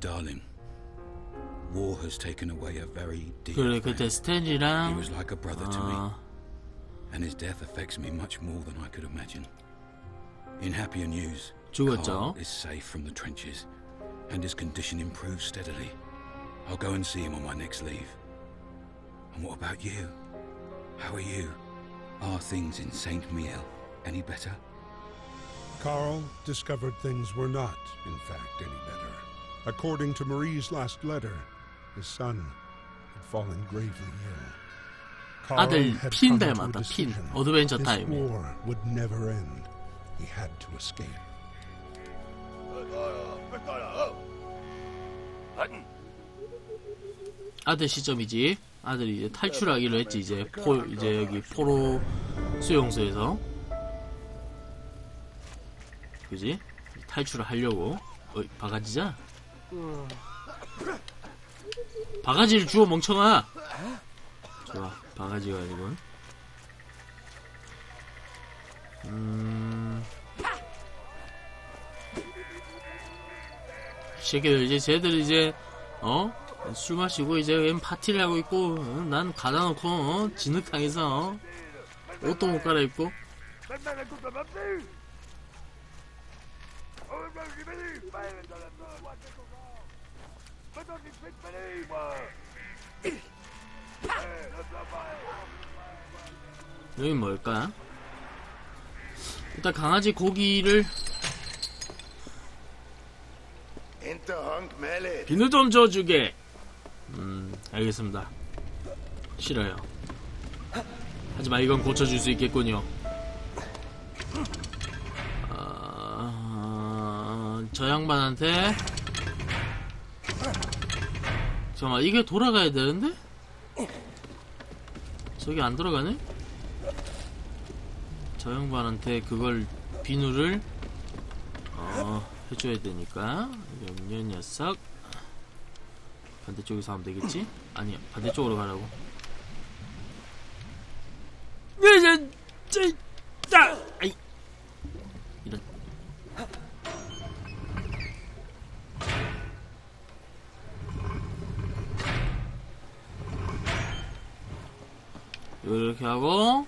darling. War has taken away a very dear friend. He was like a brother to me. And his death affects me much more than I could imagine. In happier news, Carl is safe from the trenches and his condition improves steadily. I'll go and see him on my next leave. And what about you? How are you? Are things in St. Miel any better? Carl discovered things were not, in fact, any better. According to Marie's last letter, his son had fallen gravely ill. 아들 핀 닮았다, 핀. 어드벤처 This 타임에. war would never end. He had to escape. 아들 시점이지. 아들이 이제 탈출하기로 했지 이제 포 이제 여기 포로 수용소에서 그지 탈출을 하려고 어 바가지자 바가지를 주워 멍청아 좋아 바가지가 아니군 음 새끼들 이제 쟤들 이제 어? 술 마시고 이제 웬 파티를 하고 있고 어? 난 가다 놓고 어? 진흙탕에서 어? 옷도 못 갈아입고 여기 뭘까? 일단 강아지 고기를. 비누 좀 줘주게. 음, 알겠습니다. 싫어요. 하지만 이건 고쳐줄 수 있겠군요. 아, 저 양반한테 잠깐만 이게 돌아가야 되는데? 저기 안 돌아가네? 저 양반한테 그걸 비누를 어, 해줘야 되니까 염려 녀석 반대쪽에서 하면 되겠지? 아니 반대쪽으로 가라고 네네 짜 아이 이런 이렇게 하고.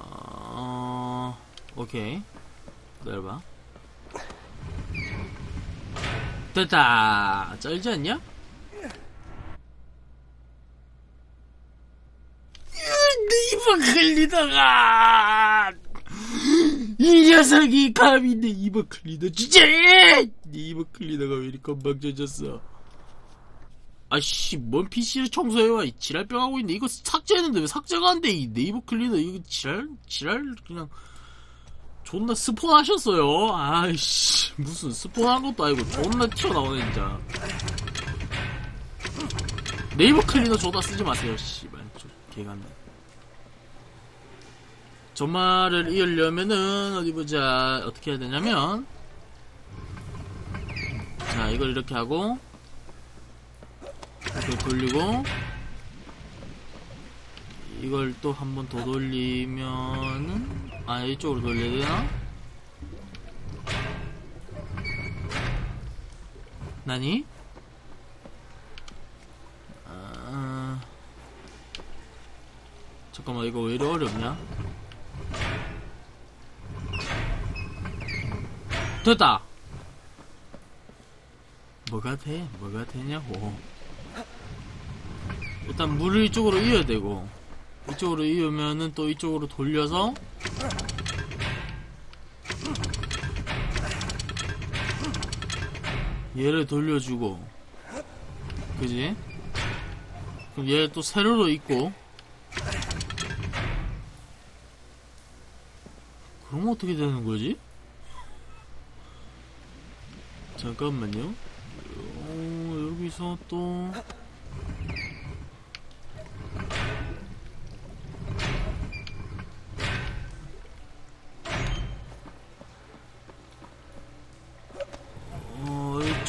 어 오케이. 기다려봐. 됐다. 쩔지 않냐? 내 입을 클리더가. 이 녀석이 감히 내 입을 클리더 주제 내 입을 클리더가 왜 이리 건방져졌어 아씨 뭔 PC를 청소해와 이 지랄병 하고 있네 이거 삭제했는데 왜 삭제가 안 돼 이 네이버 클리너 이거 지랄 지랄 그냥 존나 스폰하셨어요. 아이씨 무슨 스폰한 것도 아니고 존나 튀어나오네 진짜. 네이버 클리너 조다 쓰지 마세요. 씨발 좀 개같네. 전말을 이으려면은 어디 보자 어떻게 해야 되냐면 자 이걸 이렇게 하고 이렇게 돌리고 이걸 또 한 번 더 돌리면은 아 이쪽으로 돌려야 되나? 나니? 아... 잠깐만 이거 왜 이리 어렵냐? 됐다! 뭐가 돼? 뭐가 되냐고 일단 물을 이쪽으로 이어야 되고 이쪽으로 이으면은 또 이쪽으로 돌려서 얘를 돌려주고 그지? 그럼 얘 또 세로로 있고 그럼 어떻게 되는 거지? 잠깐만요 어, 여기서 또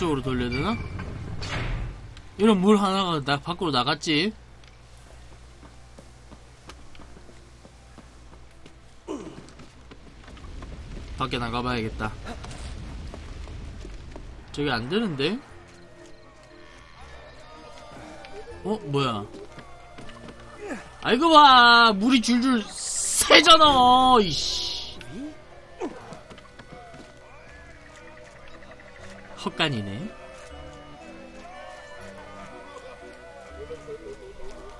어, 이쪽으로 돌려야 되나? 이런 물 하나가 나 밖으로 나갔지? 밖에 나가봐야겠다. 저기 안 되는데? 어, 뭐야? 아이고 봐! 물이 줄줄 새잖아! 이씨. 헛간이네.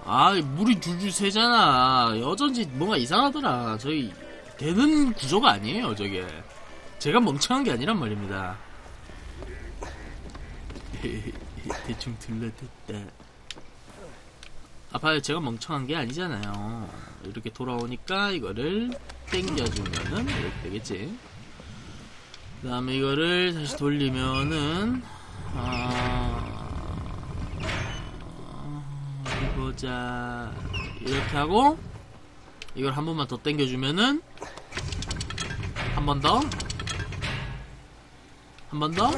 아, 물이 줄줄 새잖아. 어쩐지 뭔가 이상하더라. 저희, 되는 구조가 아니에요, 저게. 제가 멍청한 게 아니란 말입니다. 대충 들러댔다. 아파요. 제가 멍청한 게 아니잖아요. 이렇게 돌아오니까 이거를 땡겨주면은 이렇게 되겠지. 그 다음에 이거를 다시 돌리면은, 아, 보자. 이렇게 하고, 이걸 한 번만 더 땡겨주면은, 한 번 더, 한 번 더,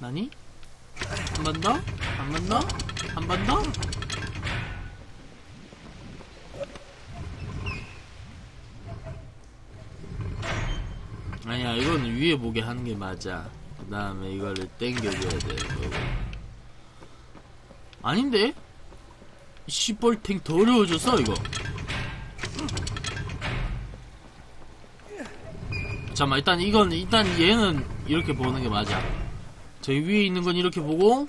나니? 한 번 더, 한 번 더, 한 번 더. 이건 위에 보게 하는 게 맞아. 그 다음에 이거를 땡겨줘야 돼. 이거. 아닌데? 시뻘탱 더 어려워졌어, 이거. 잠깐만, 일단 이건, 일단 얘는 이렇게 보는 게 맞아. 저기 위에 있는 건 이렇게 보고,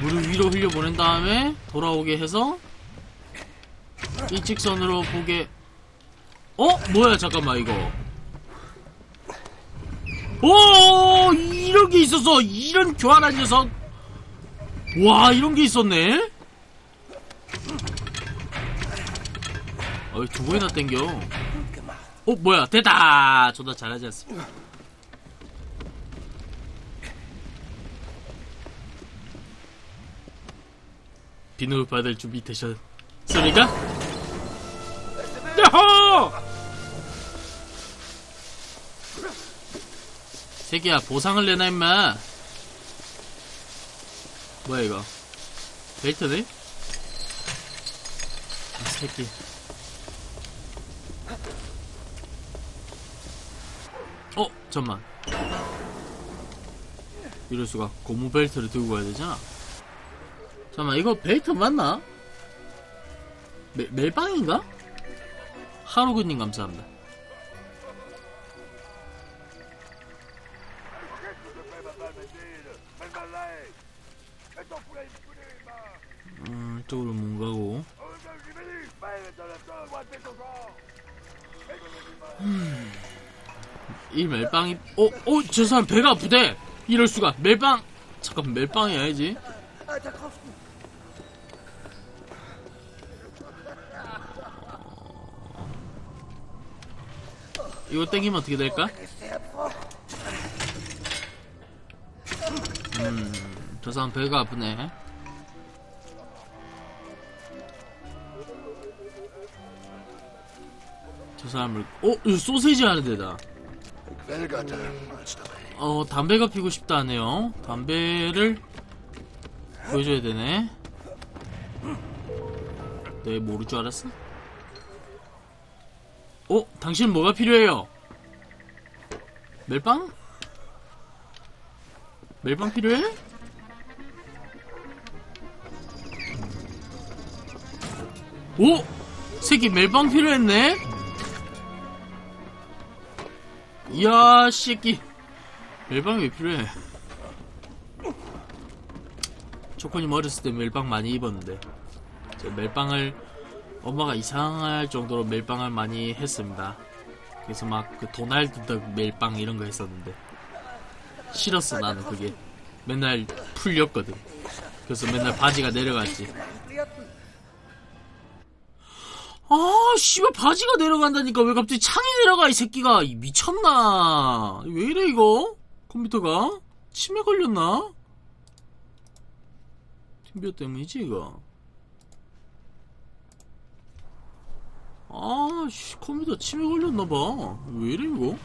물을 위로 흘려 보낸 다음에, 돌아오게 해서, 일직선으로 보게, 어? 뭐야, 잠깐만, 이거. 오, 이런 게 있었어. 이런 교활한 녀석. 와, 이런 게 있었네. 어이, 두 번이나 땡겨. 어, 뭐야, 됐다! 존나 잘하지 않습니까? 비누 받을 준비 되셨습니까? 야호! 새끼야, 보상을 내놔, 임마. 뭐야, 이거? 벨트네? 아, 새끼. 어, 잠만. 이럴 수가. 고무 벨트를 들고 가야 되잖아. 잠만, 이거 벨트 맞나? 멜, 멜빵인가? 하루근님 감사합니다. 빵이, 어, 어, 저 사람 배가 아프대! 이럴 수가. 멜빵! 잠깐, 멜빵이 아니지? 이거 땡기면 어떻게 될까? 음, 저 사람 배가 아프네. 저 사람을, 어? 소세지 하는 데다. 어, 담배가 피고 싶다 하네요. 담배를 보여줘야 되네. 네, 모를 줄 알았어? 어? 당신 뭐가 필요해요? 멜빵? 멜빵 필요해? 오! 새끼 멜빵 필요했네? 이야, 새끼. 멜빵이 왜 필요해? 초코님 어렸을 때 멜빵 많이 입었는데 저 멜빵을 엄마가 이상할 정도로 멜빵을 많이 했습니다. 그래서 막 그 도날드 덕 멜빵 이런 거 했었는데 싫었어 나는 그게 맨날 풀렸거든. 그래서 맨날 바지가 내려갔지. 아, 씨발 바지가 내려간다니까 왜 갑자기 창이 내려가 이 새끼가 이 미쳤나? 왜 이래 이거? 컴퓨터가 치매 걸렸나? 팀비어 때문이지 이거. 아, 씨, 컴퓨터 치매 걸렸나봐. 왜 이래 이거?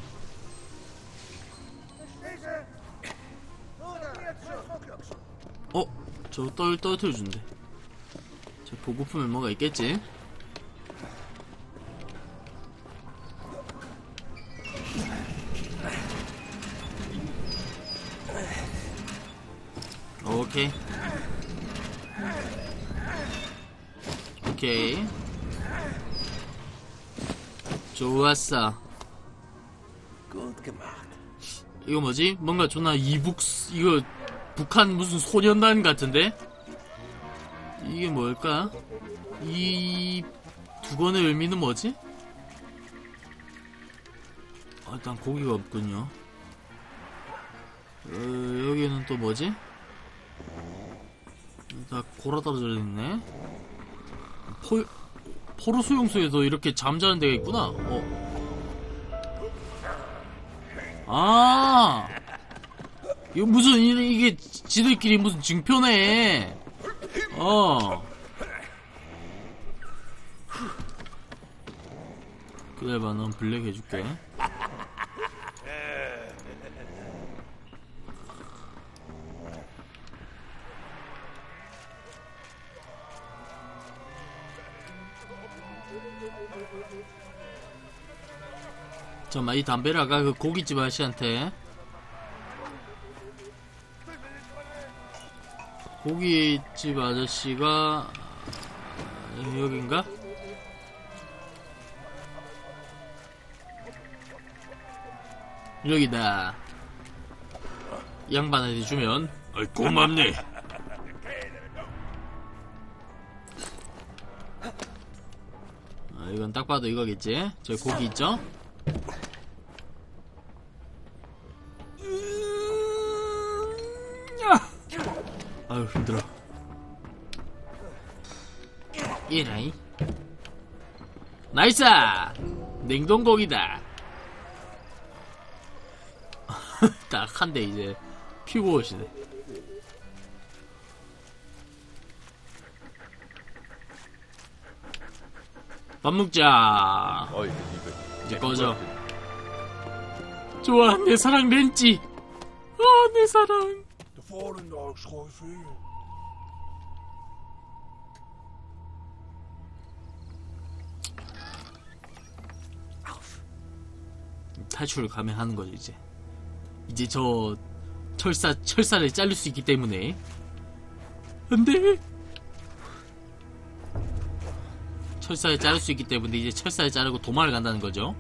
어, 저거 떨 떨어뜨려 준대. 저 보고품에 뭐가 있겠지? 오케이. 오케이. 좋았어. 이거 뭐지? 뭔가 존나 이북 이거 북한 무슨 소년단 같은데? 이게 뭘까? 이 두건의 의미는 뭐지? 아, 일단 고기가 없군요. 어, 여기는 또 뭐지? 다 골아 떨어져 있네. 포 포로 수용소에도 이렇게 잠자는 데가 있구나. 어. 아 이거 무슨 이- 이게 지들끼리 무슨 증표네 어 기다려봐 넌 블랙 해줄게 잠깐만 이 담배를 아까 그 고깃집 아저씨한테 고깃집 아저씨가 여긴가? 여기다 양반한테 주면 고맙네. 이건 딱 봐도 이거겠지? 저 고기 있죠? 아유 힘들어. 예라이. 나이스! 냉동고기다. 딱 한대 이제 피고 오시네 밥 먹자. 어이 이거 이제 꺼져. 좋아 내 사랑 렌치. 아내 사랑. Volendorp schoot vuur. 탈출을 감행하는 거죠 이제. 이제 저 철사 철사를 자를 수 있기 때문에. 안돼 철사를 자를 수 있기 때문에 이제 철사를 자르고 도망을 간다는 거죠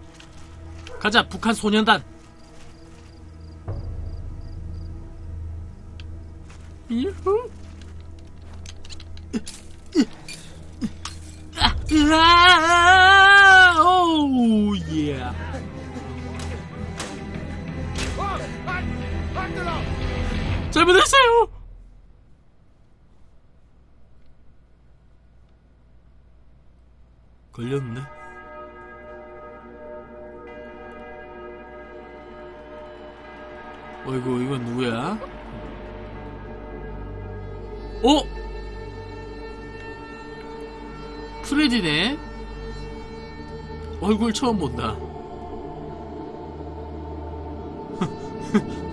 가자 북한 소년단 유후 오우 예 잘못했어요. 걸렸네. 어이구 이건 누구야? 어? 프레디네? 얼굴 처음 본다.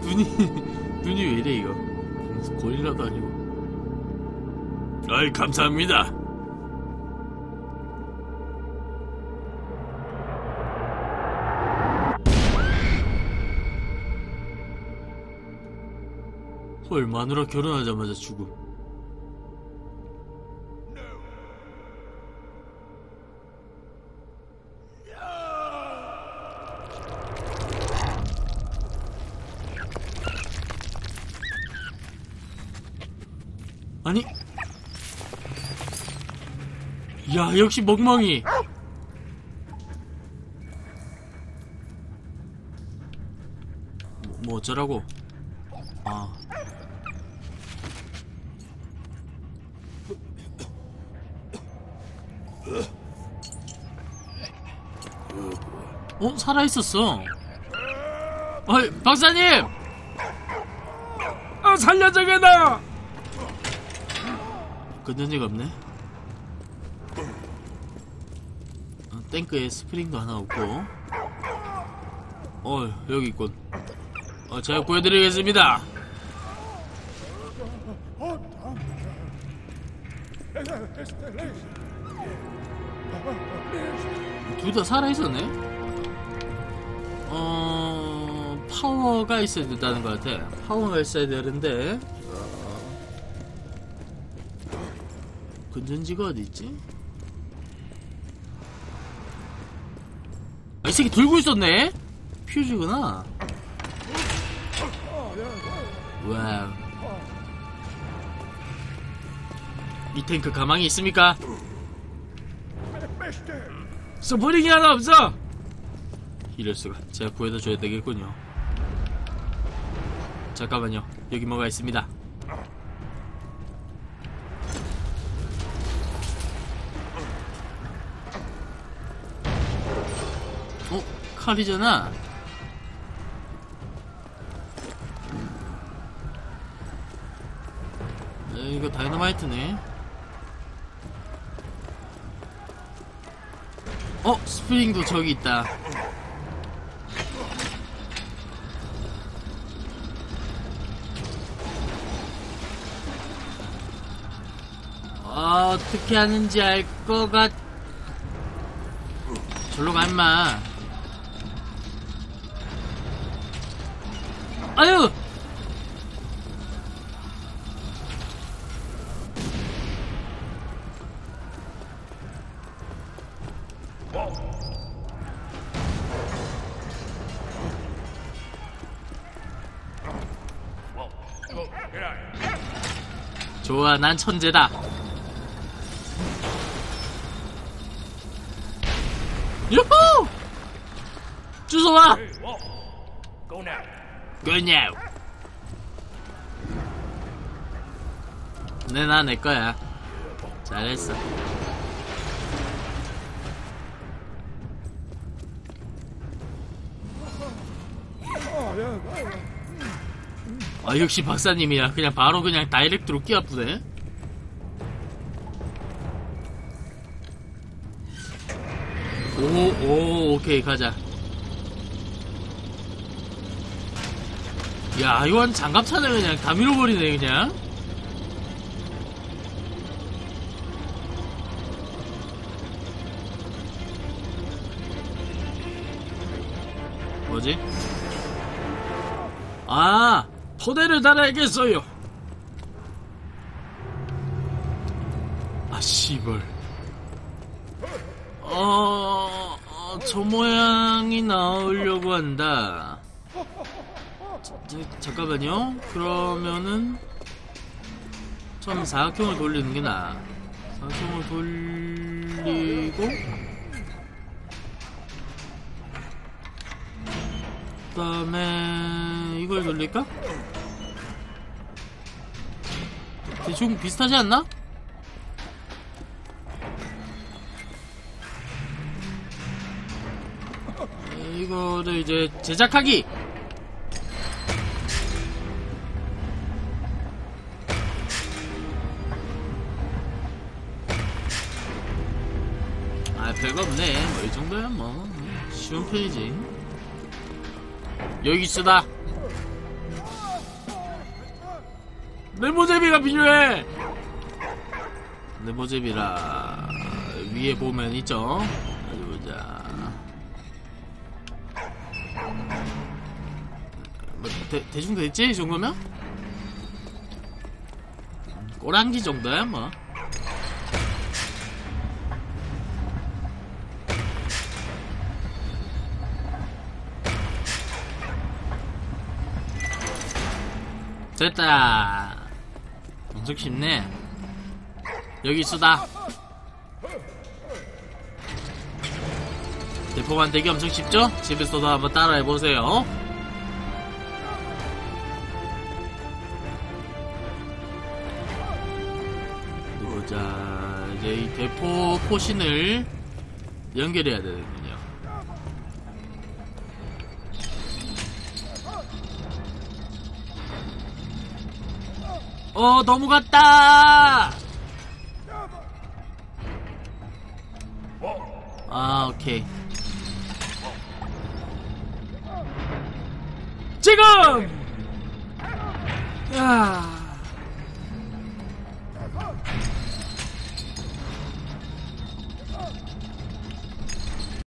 눈이 눈이 왜 이래 이거 고릴라도 아니고 아이 감사합니다 헐 마누라 결혼하자마자 죽음. 아니. 야 역시 멍멍이. 뭐, 뭐 어쩌라고 아 어? 살아있었어 어이 박사님 아 살려줘 걔나 건전지가 없네. 어, 탱크에 스프링도 하나 없고. 어, 여기 있군. 어, 제가 구해드리겠습니다. 둘 다 살아있었네? 어, 파워가 있어야 된다는 것 같아. 파워가 있어야 되는데, 어, 건전지가 어디 있지? 아, 이 새끼 들고 있었네? 퓨즈구나. 와우. 이 탱크 가망이 있습니까? 스프링이 하나 없어! 이럴 수가. 제가 구해다 줘야 되겠군요. 잠깐만요. 여기 뭐가 있습니다. 어? 칼이잖아. 에, 이거 다이너마이트네. 어? 스프링도 저기 있다. 아, 어떻게 하는지 알 것 같... 절로 가, 임마. 아유! 좋아, 난 천재다. 유후! 주소 와! Go now. 그냥. 네, 나내 거야. 잘했어. 아, 역시 박사님이야. 그냥 바로 그냥 다이렉트로 끼어부네. 오, 오, 오케이, 가자. 야, 이건 장갑차네, 그냥. 다 밀어버리네, 그냥. 뭐지? 아, 토대를 달아야겠어요. 아, 씨발. 어, 어, 저 모양이 나오려고 한다. 자, 잠깐만요. 그러면은 처음 사각형을 돌리는 게 나아. 사각형을 돌리고 그다음에 이걸 돌릴까? 대충 비슷하지 않나? 이거를 이제 제작하기 편이지. 여기 있으다. 네모제비가 필요해. 네모제비라 위에 보면 있죠? 어디 보자. 뭐 대, 대충 됐지? 이 정도면? 꼬랑지 정도야 뭐 됐다. 엄청 쉽네. 여기 있어다. 대포 만들기 엄청 쉽죠? 집에서도 한번 따라해보세요. 보자 이제 이 대포 포신을 연결해야 되는군 어 넘어갔다. 아 오케이. 지금! 야